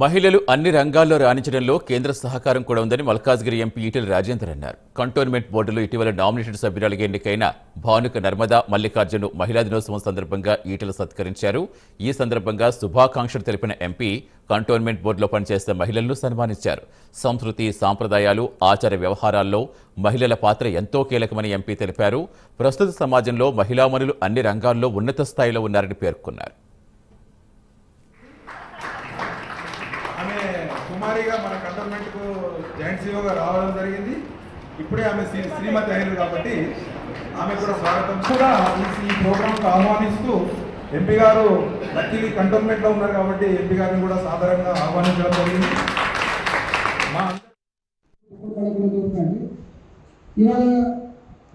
మహిళలు అన్ని రంగాల్లో రాణించడంలో కేంద్ర సహకారం కూడా ఉందని మల్కాజ్గిరి ఎంపీ ఈటెల రాజేందర్ అన్నారు. కంటోన్మెంట్ బోర్డులో ఇటీవల నామినేటెడ్ సభ్యురాలుగా ఎన్నికైన భానుక నర్మదా మల్లికార్జును మహిళా దినోత్సవం సందర్భంగా ఈటెల సత్కరించారు. ఈ సందర్భంగా శుభాకాంక్షలు తెలిపిన ఎంపీ కంటోన్మెంట్ బోర్డులో పనిచేసే మహిళలను సన్మానించారు. సంస్కృతి సాంప్రదాయాలు ఆచార వ్యవహారాల్లో మహిళల పాత్ర ఎంతో కీలకమని ఎంపీ తెలిపారు. ప్రస్తుత సమాజంలో మహిళామణులు అన్ని రంగాల్లో ఉన్నత స్థాయిలో ఉన్నారని పేర్కొన్నారు ఆమె కుమారిగా మన కంటోన్మెంట్కు జాయింట్ సీఓగా రావడం జరిగింది. ఇప్పుడే ఆమె శ్రీమతి అయినది కాబట్టి ఆమె కూడా స్వాగతం. కూడా ఈ- ఈ ప్రోగ్రాంకు ఆహ్వానిస్తూ ఎంపీ గారు లక్కీలీ కంటోన్మెంట్లో ఉన్నారు కాబట్టి ఎంపీ గారిని కూడా సాధారణంగా ఆహ్వానించడం జరిగింది. మా ఇవాళ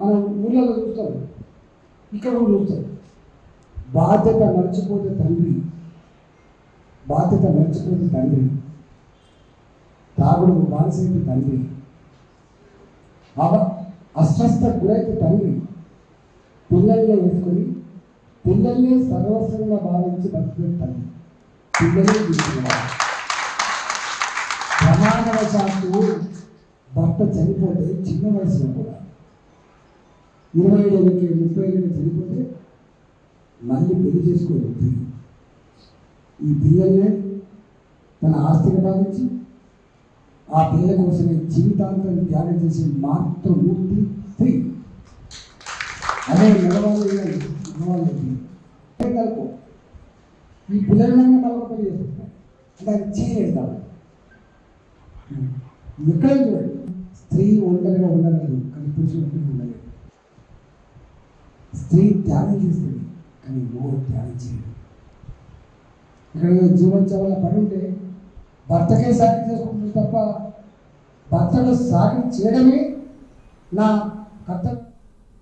మనం ఊళ్ళలో చూస్తాం. ఇక్కడ కూడా చూస్తాం. బాధ్యత మర్చిపోతే తండ్రి. బాధ్యత మర్చిపోతే తండ్రి. తాగుడు మానసిక తండ్రి అవ అస్వస్థ గురైతే తండ్రి పిల్లల్ని వేసుకొని పిల్లల్ని సర్వస్వంగా భావించి బతికే తండ్రి పిల్లలే తీసుకున్నారు ప్రమాదవశాత్తు భర్త చనిపోతే చిన్న వయసులో కూడా. ఇరవై ఏళ్ళకి ముప్పై ఏళ్ళకి చనిపోతే మళ్ళీ పెళ్ళి చేసుకోవద్దు. ఈ పిల్లల్నే తన ఆస్తిని భావించి ఆ పిల్లల కోసమే జీవితాంతం త్యాగం చేసే మాతృమూర్తి స్త్రీ. అదే మగవాళ్ళు ఇవ్వండి, కలుపు? ఈ పిల్లలనే కలవకపోయి అంటే అది చేయలేదు కాబట్టి ఎక్కడ చూడండి. స్త్రీ ఒంటరిగా ఉండగలదు కానీ పురుషులు ఉండలేదు. స్త్రీ త్యాగం చేస్తుంది కానీ మోహ త్యాగం చేయదు ఇక్కడ జీవోత్సవాల పని ఉంటే భర్తకే సాగి చేసుకుంటుంది తప్ప భర్తను సాగి చేయడమే నా కర్తవ్యం.